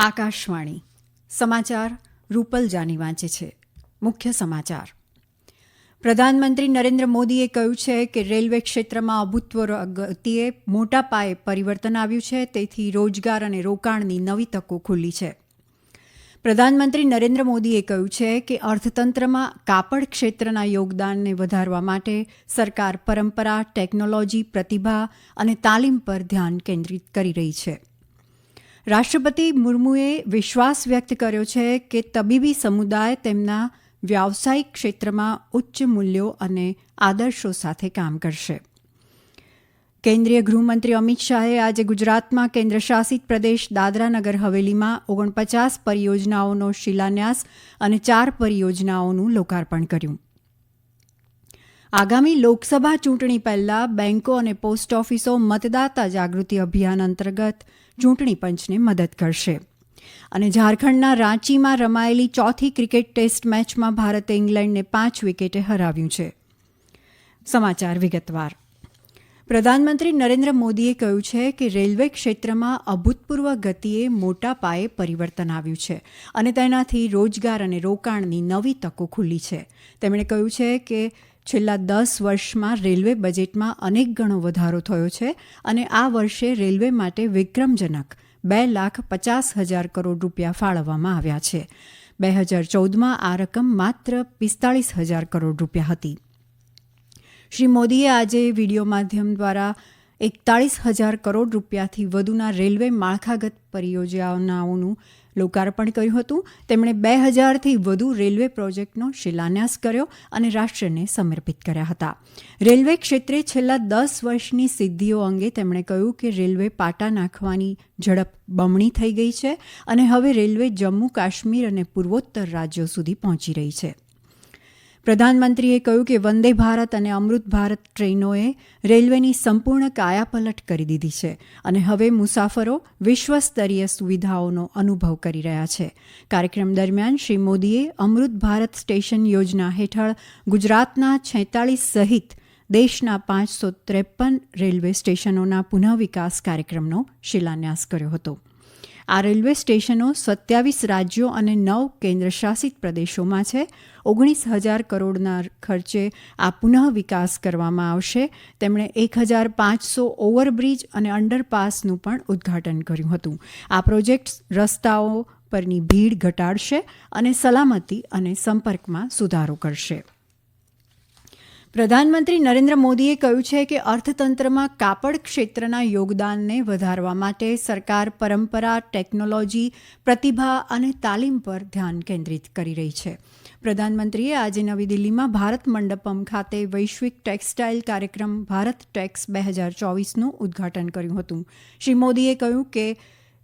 આકાશવાણી. સમાચાર રૂપલ જાની વાંચે છે. મુખ્ય સમાચાર. પ્રધાનમંત્રી નરેન્દ્ર મોદીએ કહ્યું છે કે રેલવે ક્ષેત્રમાં અભૂતપૂર્વ ગતિએ મોટા પાયે પરિવર્તન આવ્યું છે, તેથી રોજગાર અને રોકાણની નવી તકો ખુલ્લી છે. પ્રધાનમંત્રી નરેન્દ્ર મોદીએ કહ્યું છે કે અર્થતંત્રમાં કાપડ ક્ષેત્રના યોગદાનને વધારવા માટે સરકાર પરંપરા, ટેકનોલોજી, પ્રતિભા અને તાલીમ પર ધ્યાન કેન્દ્રિત કરી રહી છે. રાષ્ટ્રપતિ મુર્મુએ વિશ્વાસ વ્યક્ત કર્યો છે કે તબીબી સમુદાય તેમના વ્યાવસાયિક ક્ષેત્રમાં ઉચ્ચ મૂલ્યો અને આદર્શો સાથે કામ કરશે. કેન્દ્રીય ગૃહમંત્રી અમિત શાહે આજે ગુજરાતમાં કેન્દ્રશાસિત પ્રદેશ દાદરાનગર હવેલીમાં ઓગણપચાસ પરિયોજનાઓનો શિલાન્યાસ અને ચાર પરિયોજનાઓનું લોકાર્પણ કર્યું. આગામી લોકસભા ચૂંટણી પહેલા બેન્કો અને પોસ્ટ ઓફિસો મતદાતા જાગૃતિ અભિયાન અંતર્ગત ચૂંટણી પંચને મદદ કરશે. અને ઝારખંડના રાંચીમાં રમાયેલી ચોથી ક્રિકેટ ટેસ્ટ મેચમાં ભારતે ઇંગ્લેન્ડને પાંચ વિકેટે હરાવ્યું છે. સમાચાર વિગતવાર. પ્રધાનમંત્રી નરેન્દ્ર મોદીએ કહ્યું છે કે રેલવે ક્ષેત્રમાં અભૂતપૂર્વ ગતિએ મોટા પાયે પરિવર્તન આવ્યું છે અને તેનાથી રોજગાર અને રોકાણની નવી તકો ખુલ્લી છે. તેમણે કહ્યું છે કે છેલ્લા દસ વર્ષમાં રેલવે બજેટમાં અનેક ગણો વધારો થયો છે અને આ વર્ષે રેલવે માટે વિક્રમજનક બે લાખ પચાસ હજાર કરોડ રૂપિયા ફાળવવામાં આવ્યા છે. બે હજાર ચૌદમાં આ રકમ માત્ર પિસ્તાળીસ હજાર કરોડ રૂપિયા હતી. શ્રી મોદીએ આજે વીડિયો માધ્યમ દ્વારા એકતાળીસ હજાર કરોડ રૂપિયાથી વધુના રેલવે માળખાગત પરિયોજનાઓનું લોકાર્પણ કર્યું હતું. તેમણે બે હજારથી વધુ રેલવે પ્રોજેક્ટનો શિલાન્યાસ કર્યો અને રાષ્ટ્રને સમર્પિત કર્યા હતા. રેલવે ક્ષેત્રે છેલ્લા દસ વર્ષની સિદ્ધિઓ અંગે તેમણે કહ્યું કે રેલવે પાટા નાખવાની ઝડપ બમણી થઈ ગઈ છે અને હવે રેલવે જમ્મુ કાશ્મીર અને પૂર્વોત્તર રાજ્યો સુધી પહોંચી રહી છે. પ્રધાનમંત્રીએ કહ્યું કે વંદે ભારત અને અમૃત ભારત ટ્રેનોએ રેલવેની સંપૂર્ણ કાયાપલટ કરી દીધી છે અને હવે મુસાફરો વિશ્વસ્તરીય સુવિધાઓનો અનુભવ કરી રહ્યા છે. કાર્યક્રમ દરમિયાન શ્રી મોદીએ અમૃત ભારત સ્ટેશન યોજના હેઠળ ગુજરાતના છેતાળીસ સહિત દેશના પાંચસો ત્રેપન રેલવે સ્ટેશનોના પુનઃવિકાસ કાર્યક્રમનો શિલાન્યાસ કર્યો હતો. આ રેલવે સ્ટેશનો સત્યાવીસ રાજ્યો અને નવ કેન્દ્રશાસિત પ્રદેશોમાં છે. ઓગણીસ હજાર કરોડના ખર્ચે આ પુનઃ વિકાસ કરવામાં આવશે. તેમણે એક હજાર પાંચસો ઓવરબ્રિજ અને અંડરપાસનું પણ ઉદ્ઘાટન કર્યું હતું. આ પ્રોજેક્ટ્સ રસ્તાઓ પરની ભીડ ઘટાડશે અને સલામતી અને સંપર્કમાં સુધારો કરશે. પ્રધાનમંત્રી નરેન્દ્ર મોદીએ કહ્યું છે કે અર્થતંત્રમાં કાપડ ક્ષેત્રના યોગદાનને વધારવા માટે સરકાર પરંપરા, ટેકનોલોજી, પ્રતિભા અને તાલીમ પર ધ્યાન કેન્દ્રિત કરી રહી છે. પ્રધાનમંત્રીએ આજે નવી દિલ્હીમાં ભારત મંડપમ ખાતે વૈશ્વિક ટેક્સટાઇલ કાર્યક્રમ ભારત ટેક્સ બે હજાર ચોવીસનું ઉદ્ઘાટન કર્યું હતું. શ્રી મોદીએ કહ્યું કે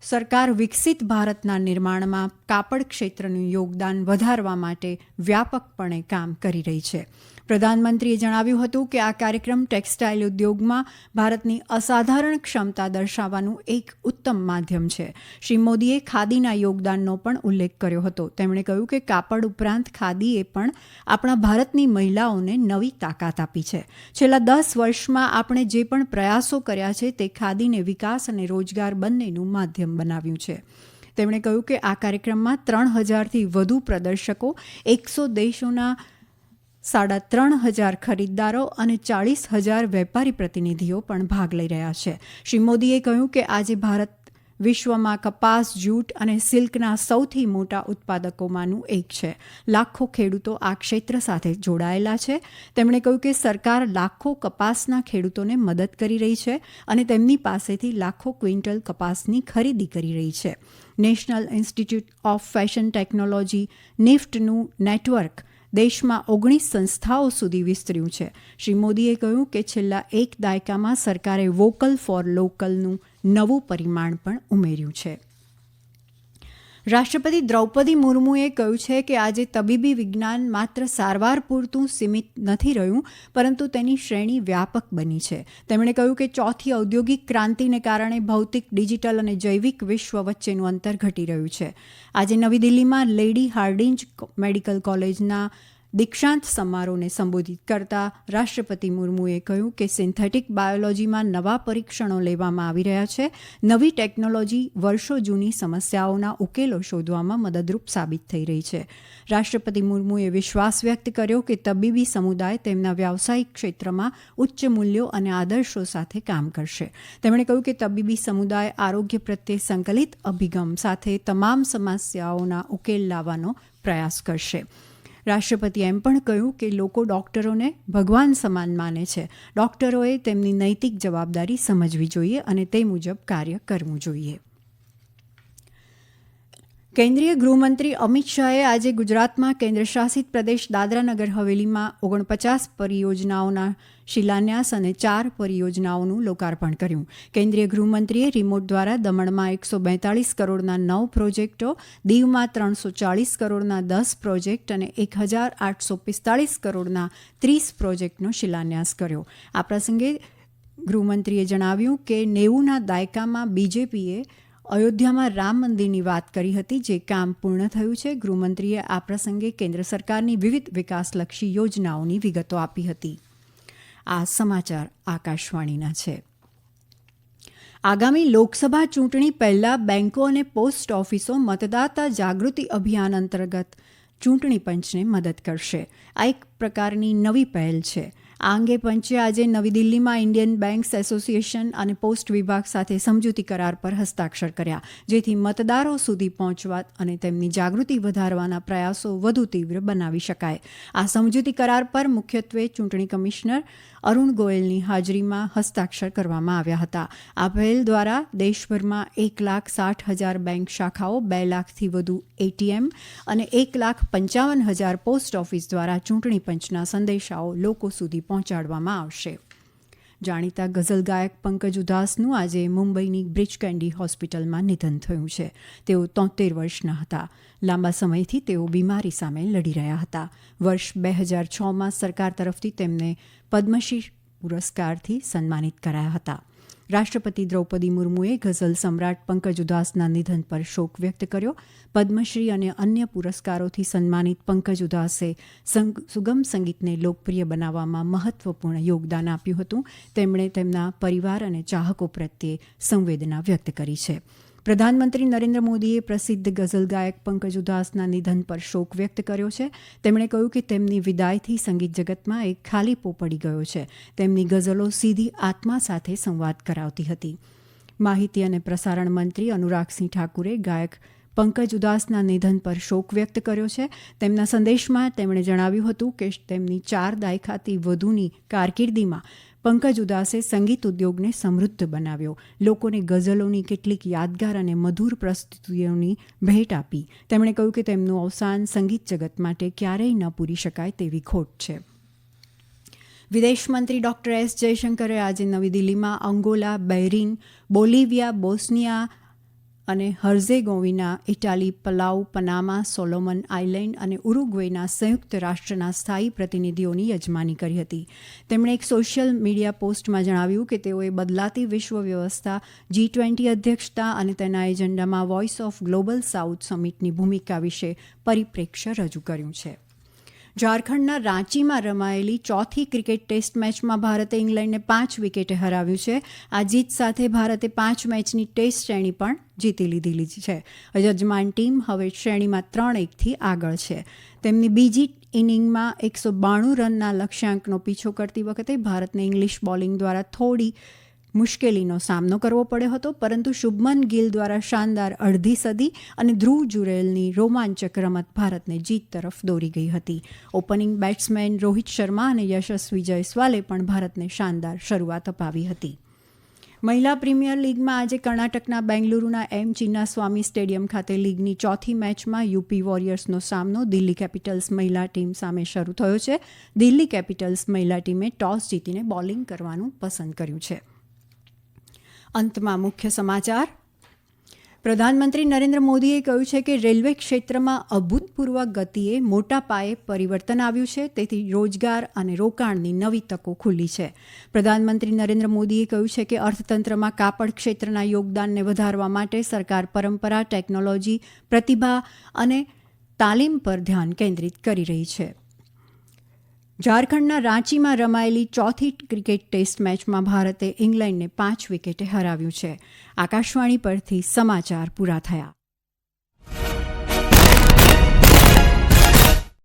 સરકાર વિકસિત ભારતના નિર્માણમાં કાપડ ક્ષેત્રનું યોગદાન વધારવા માટે વ્યાપકપણે કામ કરી રહી છે. પ્રધાનમંત્રીએ જણાવ્યું હતું કે આ કાર્યક્રમ ટેક્સટાઇલ ઉદ્યોગમાં ભારતની અસાધારણ ક્ષમતા દર્શાવવાનું એક ઉત્તમ માધ્યમ છે. શ્રી મોદીએ ખાદીના યોગદાનનો પણ ઉલ્લેખ કર્યો હતો. તેમણે કહ્યું કે કાપડ ઉપરાંત ખાદીએ પણ આપણા ભારતની મહિલાઓને નવી તાકાત આપી છે. છેલ્લા દસ વર્ષમાં આપણે જે પણ પ્રયાસો કર્યા છે તે ખાદીને વિકાસ અને રોજગાર બંનેનું માધ્યમ બનાવ્યું છે. તેમણે કહ્યું કે આ કાર્યક્રમમાં ત્રણ હજારથી વધુ પ્રદર્શકો, એકસો દેશોના સાડા ત્રણ હજાર ખરીદદારો અને ચાળીસ હજાર વેપારી પ્રતિનિધિઓ પણ ભાગ લઈ રહ્યા છે. શ્રી મોદીએ કહ્યું કે આજે ભારત વિશ્વમાં કપાસ, જૂટ અને સિલ્કના સૌથી મોટા ઉત્પાદકોમાંનું એક છે. લાખો ખેડૂતો આ ક્ષેત્ર સાથે જોડાયેલા છે. તેમણે કહ્યું કે સરકાર લાખો કપાસના ખેડૂતોને મદદ કરી રહી છે અને તેમની પાસેથી લાખો ક્વિન્ટલ કપાસની ખરીદી કરી રહી છે. National Institute of Fashion Technology, નિફ્ટનું network, દેશમાં ઓગણીસ સંસ્થાઓ સુધી વિસ્તર્યું છે. શ્રી મોદીએ કહ્યું કે છેલ્લા એક દાયકામાં સરકારે વોકલ ફોર લોકલનું નવું પરિમાણ પણ ઉમેર્યું છે. રાષ્ટ્રપતિ દ્રૌપદી મુર્મુએ કહ્યું છે કે આજે તબીબી વિજ્ઞાન માત્ર સારવાર પૂરતું સીમિત નથી રહ્યું, પરંતુ તેની શ્રેણી વ્યાપક બની છે. તેમણે કહ્યું કે ચોથી ઔદ્યોગિક ક્રાંતિને કારણે ભૌતિક, ડિજિટલ અને જૈવિક વિશ્વ વચ્ચેનું અંતર ઘટી રહ્યું છે. આજે નવી દિલ્હીમાં લેડી હાર્ડિંજ મેડિકલ કોલેજના દીક્ષાંત સમારોહને સંબોધિત કરતા રાષ્ટ્રપતિ મુર્મુએ કહ્યું કે સિન્થેટિક બાયોલોજીમાં નવા પરીક્ષણો લેવામાં આવી રહ્યા છે. નવી ટેકનોલોજી વર્ષો જૂની સમસ્યાઓના ઉકેલો શોધવામાં મદદરૂપ સાબિત થઈ રહી છે. રાષ્ટ્રપતિ મુર્મુએ વિશ્વાસ વ્યક્ત કર્યો કે તબીબી સમુદાય તેમના વ્યાવસાયિક ક્ષેત્રમાં ઉચ્ચ મૂલ્યો અને આદર્શો સાથે કામ કરશે. તેમણે કહ્યું કે તબીબી સમુદાય આરોગ્ય પ્રત્યે સંકલિત અભિગમ સાથે તમામ સમસ્યાઓના ઉકેલ લાવવાનો પ્રયાસ કરશે. રાષ્ટ્રપતિએ એમ પણ કહ્યું કે લોકો ડોક્ટરોને ભગવાન સમાન માને છે. ડોક્ટરોએ તેમની નૈતિક જવાબદારી સમજવી જોઈએ અને તે મુજબ કાર્ય કરવું જોઈએ. કેન્દ્રીય ગૃહમંત્રી અમિત શાહે આજે ગુજરાતમાં કેન્દ્રશાસિત પ્રદેશ દાદરાનગર હવેલીમાં ઓગણપચાસ પરિયોજનાઓના શિલાન્યાસ અને ચાર પરિયોજનાઓનું લોકાર્પણ કર્યું. કેન્દ્રીય ગૃહમંત્રીએ રિમોટ દ્વારા દમણમાં એકસો બેતાળીસ કરોડના નવ પ્રોજેક્ટો, દીવમાં ત્રણસો ચાળીસ કરોડના દસ પ્રોજેક્ટ અને એક હજાર આઠસો પિસ્તાળીસ કરોડના ત્રીસ પ્રોજેક્ટનો શિલાન્યાસ કર્યો. આ પ્રસંગે ગૃહમંત્રીએ જણાવ્યું કે નેવુંના દાયકામાં બીજેપીએ અયોધ્યામાં રામ મંદિરની વાત કરી હતી, જે કામ પૂર્ણ થયું છે. ગૃહમંત્રીએ આ પ્રસંગે કેન્દ્ર સરકારની વિવિધ વિકાસલક્ષી યોજનાઓની વિગતો આપી હતી. આ સમાચાર આકાશવાણીના છે. આગામી લોકસભા ચૂંટણી પહેલા બેન્કો અને પોસ્ટ ઓફિસો મતદાતા જાગૃતિ અભિયાન અંતર્ગત ચૂંટણી પંચને મદદ કરશે. આ એક પ્રકારની નવી પહેલ છે. આ અંગે પંચે આજે નવી દિલ્હીમાં ઇન્ડિયન બેન્ક્સ એસોસિએશન અને પોસ્ટ વિભાગ સાથે સમજૂતી કરાર પર હસ્તાક્ષર કર્યા, જેથી મતદારો સુધી પહોંચવા અને તેમની જાગૃતિ વધારવાના પ્રયાસો વધુ તીવ્ર બનાવી શકાય. આ સમજૂતી કરાર પર મુખ્યત્વે ચૂંટણી કમિશનર અરુણ ગોયલની હાજરીમાં હસ્તાક્ષર કરવામાં આવ્યા હતા. આ પહેલ દ્વારા દેશભરમાં એક લાખ સાઠ હજાર બેંક શાખાઓ, બે લાખથી વધુ એટીએમ અને એક લાખ પંચાવન હજાર પોસ્ટ ઓફિસ દ્વારા ચૂંટણી પંચના સંદેશાઓ લોકો સુધી પહોંચાડવામાં આવશે. જાણીતા ગઝલ ગાયક પંકજ ઉદાસનું આજે મુંબઈની બ્રિજ કેન્ડી હોસ્પિટલમાં નિધન થયું છે. તેઓ તોતેર વર્ષના હતા. લાંબા સમયથી તેઓ બીમારી સામે લડી રહ્યા હતા. વર્ષ બે હજાર છમાં સરકાર તરફથી તેમને પદ્મશ્રી પુરસ્કારથી સન્માનિત કરાયા હતા. રાષ્ટ્રપતિ દ્રૌપદી મુર્મુએ ગઝલ સમ્રાટ પંકજ ઉદાસના નિધન પર શોક વ્યક્ત કર્યો. પદ્મશ્રી અને અન્ય પુરસ્કારોથી સન્માનિત પંકજ ઉદાસે સુગમ સંગીતને લોકપ્રિય બનાવવામાં મહત્વપૂર્ણ યોગદાન આપ્યું હતું. તેમણે તેમના પરિવાર અને ચાહકો પ્રત્યે સંવેદના વ્યક્ત કરી છે. પ્રધાનમંત્રી નરેન્દ્ર મોદીએ પ્રસિદ્ધ ગઝલ ગાયક પંકજ ઉદાસના નિધન પર શોક વ્યક્ત કર્યો છે. તેમણે કહ્યું કે તેમની વિદાયથી સંગીત જગતમાં એક ખાલીપો પડી ગયો છે. તેમની ગઝલો સીધી આત્મા સાથે સંવાદ કરાવતી હતી. માહિતી અને પ્રસારણ મંત્રી અનુરાગસિંહ ઠાકુરે ગાયક પંકજ ઉદાસના નિધન પર શોક વ્યક્ત કર્યો છે. તેમના સંદેશમાં તેમણે જણાવ્યું હતું કે તેમની ચાર દાયકાથી વધુની કારકિર્દીમાં પંકજ ઉદાસે સંગીત ઉદ્યોગને સમૃદ્ધ બનાવ્યો. લોકોને ગઝલોની કેટલીક યાદગાર અને મધુર પ્રસ્તુતિઓની ભેટ આપી. તેમણે કહ્યું કે તેમનું અવસાન સંગીત જગત માટે ક્યારેય ન પૂરી શકાય તેવી ખોટ છે. વિદેશ મંત્રી ડોક્ટર એસ જયશંકરે આજે નવી દિલ્હીમાં અંગોલા બહેરીન બોલિવિયા, બોસ્નિયા અને Herzegovina Italy Palau Panama Solomon island અને ઉરુગ્વેના સંયુક્ત રાષ્ટ્રના સ્થાયી પ્રતિનિધિઓની યજમાની કરી હતી. તેમણે એક સોશિયલ મીડિયા પોસ્ટમાં જણાવ્યું કે તેઓએ બદલાતી વિશ્વ વ્યવસ્થા જી ટ્વેન્ટી અધ્યક્ષતા અને તેના એજન્ડામાં વોઇસ ઓફ ગ્લોબલ સાઉથ સમિટની ભૂમિકા વિશે પરિપ્રેક્ષ્ય રજૂ કર્યું છે. ઝારખંડના રાંચીમાં રમાયેલી ચોથી ક્રિકેટ ટેસ્ટ મેચમાં ભારતે ઇંગ્લેન્ડને પાંચ વિકેટે હરાવ્યું છે. આ જીત સાથે ભારતે પાંચ મેચની ટેસ્ટ શ્રેણી પણ જીતી લીધેલી છે. યજમાન ટીમ હવે શ્રેણીમાં ત્રણ એકથી આગળ છે. તેમની બીજી ઇનિંગમાં એકસો બાણું રનના લક્ષ્યાંકનો પીછો કરતી વખતે ભારતને ઇંગ્લિશ બોલિંગ દ્વારા થોડી મુશ્કેલીનો સામનો કરવો પડ્યો હતો, પરંતુ શુભમન ગિલ દ્વારા શાનદાર અડધી સદી અને ધ્રુવ જુરેલની રોમાંચક રમત ભારતને જીત તરફ દોરી ગઈ હતી. ઓપનિંગ બેટ્સમેન રોહિત શર્મા અને યશસ્વી જયસ્વાલે પણ ભારતને શાનદાર શરૂઆત અપાવી હતી. મહિલા પ્રીમિયર લીગમાં આજે કર્ણાટકના બેંગલુરુના એમ ચિન્નાસ્વામી સ્ટેડિયમ ખાતે લીગની ચોથી મેચમાં યુપી વોરિયર્સનો સામનો દિલ્હી કેપિટલ્સ મહિલા ટીમ સામે શરૂ થયો છે. દિલ્હી કેપિટલ્સ મહિલા ટીમે ટોસ જીતીને બોલિંગ કરવાનું પસંદ કર્યું છે. અંતમાં મુખ્ય સમાચાર. પ્રધાનમંત્રી નરેન્દ્ર મોદીએ કહ્યું છે કે રેલવે ક્ષેત્રમાં અભૂતપૂર્વ ગતિએ મોટા પાયે પરિવર્તન આવ્યું છે, તેથી રોજગાર અને રોકાણની નવી તકો ખુલ્લી છે. પ્રધાનમંત્રી નરેન્દ્ર મોદીએ કહ્યું છે કે અર્થતંત્રમાં કાપડ ક્ષેત્રના યોગદાનને વધારવા માટે સરકાર પરંપરા, ટેકનોલોજી, પ્રતિભા અને તાલીમ પર ધ્યાન કેન્દ્રિત કરી રહી છે. ઝારખંડના રાંચીમાં રમાયેલી ચોથી ક્રિકેટ ટેસ્ટ મેચમાં ભારતે ઇંગ્લેન્ડને પાંચ વિકેટે હરાવ્યું છે. આકાશવાણી પરથી સમાચાર પૂરા થયા.